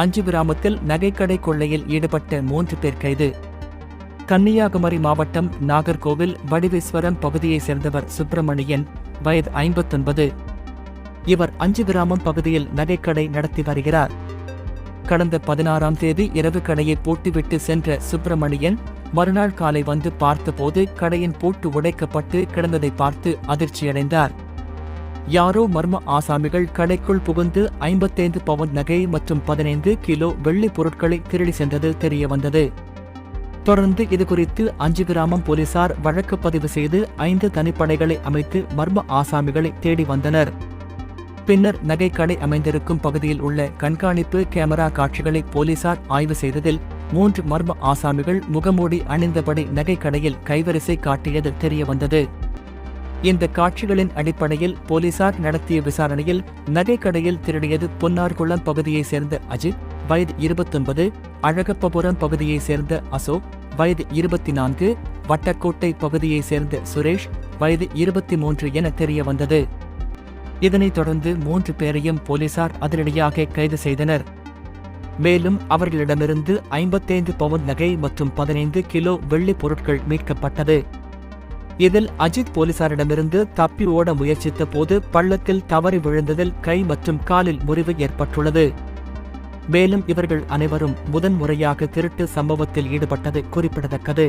அஞ்சு கிராமத்தில் நகைக்கடை கொள்ளையில் ஈடுபட்ட மூன்று பேர் கைது. கன்னியாகுமரி மாவட்டம் நாகர்கோவில் வடிவேஸ்வரம் பகுதியைச் சேர்ந்தவர் சுப்பிரமணியன் வயது ஐம்பத்தொன்பது. இவர் அஞ்சு கிராமம் பகுதியில் நகைக்கடை நடத்தி வருகிறார். கடந்த பதினாறாம் தேதி இரவு கடையை பூட்டிவிட்டு சென்ற சுப்பிரமணியன் மறுநாள் காலை வந்து பார்த்தபோது கடையின் பூட்டு உடைக்கப்பட்டு கிடந்ததை பார்த்து அதிர்ச்சியடைந்தார். யாரோ மர்ம ஆசாமிகள் கடைக்குள் புகுந்து ஐம்பத்தைந்து பவுன் நகை மற்றும் பதினைந்து கிலோ வெள்ளி பொருட்களை திருடி சென்றது தெரிய வந்தது. தொடர்ந்து இதுகுறித்து அஞ்சு கிராமம் போலீசார் வழக்கு பதிவு செய்து ஐந்து தனிப்படைகளை அமைத்து மர்ம ஆசாமிகளை தேடி வந்தனர். பின்னர் நகைக்கடை அமைந்திருக்கும் பகுதியில் உள்ள கண்காணிப்பு கேமரா காட்சிகளை போலீசார் ஆய்வு செய்ததில் மூன்று மர்ம ஆசாமிகள் முகமூடி அணிந்தபடி நகைக்கடையில் கைவரிசை காட்டியது தெரியவந்தது இந்த காட்சிகளின் அடிப்படையில் போலீசார் நடத்திய விசாரணையில் நகைக்கடையில் திருடியது பொன்னார்குளம் பகுதியைச் சேர்ந்த அஜித் வயது இருபத்தொன்பது அழகப்பபுரம் பகுதியைச் சேர்ந்த அசோக் வயது இருபத்தி நான்கு வட்டக்கோட்டை பகுதியைச் சேர்ந்த சுரேஷ் வயது இருபத்தி மூன்று என தெரிய வந்தது இதனைத் தொடர்ந்து மூன்று பேரையும் போலீசார் அதிரடியாக கைது செய்தனர். மேலும் அவர்களிடமிருந்து ஐம்பத்தைந்து பவுன் நகை மற்றும் பதினைந்து கிலோ வெள்ளிப் பொருட்கள் மீட்கப்பட்டது. இதில் அஜித் போலீசாரிடமிருந்து தப்பி ஓட முயற்சித்த போது பள்ளத்தில் தவறி விழுந்ததில் கை மற்றும் காலில் முறிவு ஏற்பட்டுள்ளது. மேலும் இவர்கள் அனைவரும் முதன்முறையாக திருட்டு சம்பவத்தில் ஈடுபட்டது குறிப்பிடத்தக்கது.